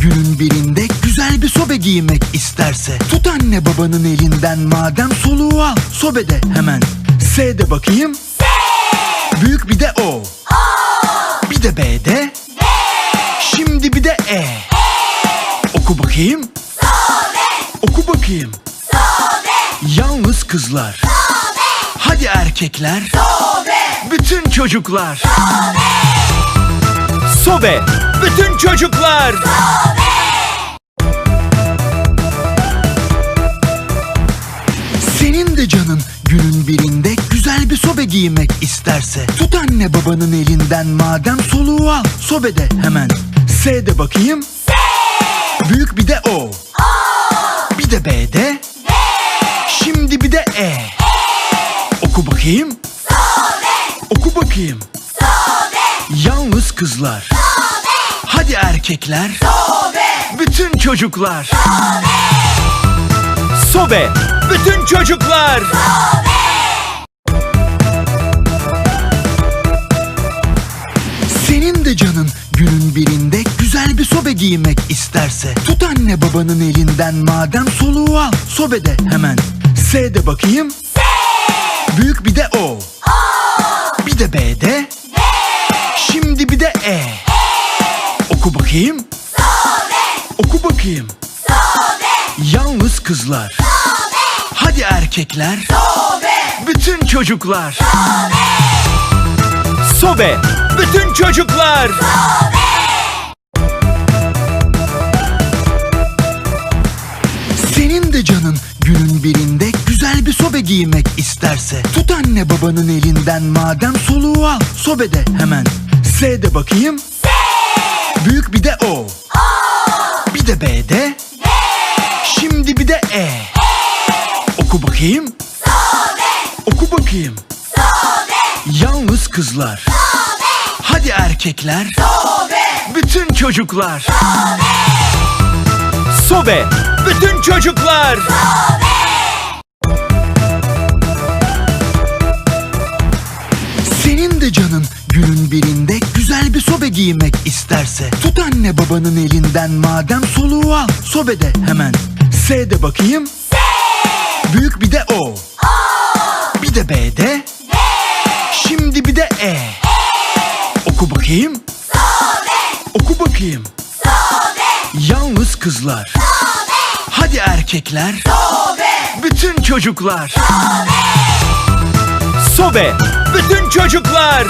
günün birinde güzel bir sobe giymek isterse Tut anne babanın elinden madem soluğu al Sobede hemen. S de bakayım. Büyük bir de O. Bir de B'de Şimdi bir de E. Oku bakayım. Oku bakayım. Yalnız kızlar. Hadi erkekler. Bütün çocuklar. Sobe. Bütün çocuklar. Senin de canın günün birinde güzel bir sobe giymek isterse Tut anne babanın elinden madem soluğu al. Sobede hemen. S de bakayım. Büyük bir de O. Bir de B'de Şimdi bir de E. Oku bakayım. Oku bakayım. Yalnız kızlar Hadi erkekler. Bütün çocuklar. Sobe. Bütün çocuklar. Senin de canın günün birinde güzel bir sobe giymek isterse Tut anne babanın elinden madem soluğu al Sobede hemen. S de bakayım Bakayım. Oku bakayım. Yalnız kızlar. Hadi erkekler. Bütün çocuklar. Sobe. Bütün çocuklar. Senin de canın günün birinde güzel bir sobe giymek isterse Tut anne babanın elinden madem soluğu al. Sobede hemen. S de bakayım Büyük bir de O. Bir de B'de Şimdi bir de E. Oku bakayım. Oku bakayım. Yalnız kızlar. Hadi erkekler. Bütün çocuklar. Sobe. Bütün çocuklar. Senin giymek isterse Tut anne babanın elinden madem soluğu al. Sobede hemen. S de bakayım. Büyük bir de O. Bir de B'de Şimdi bir de E. Oku bakayım. Oku bakayım. Yalnız kızlar. Hadi erkekler. Bütün çocuklar. Sobe. Bütün çocuklar.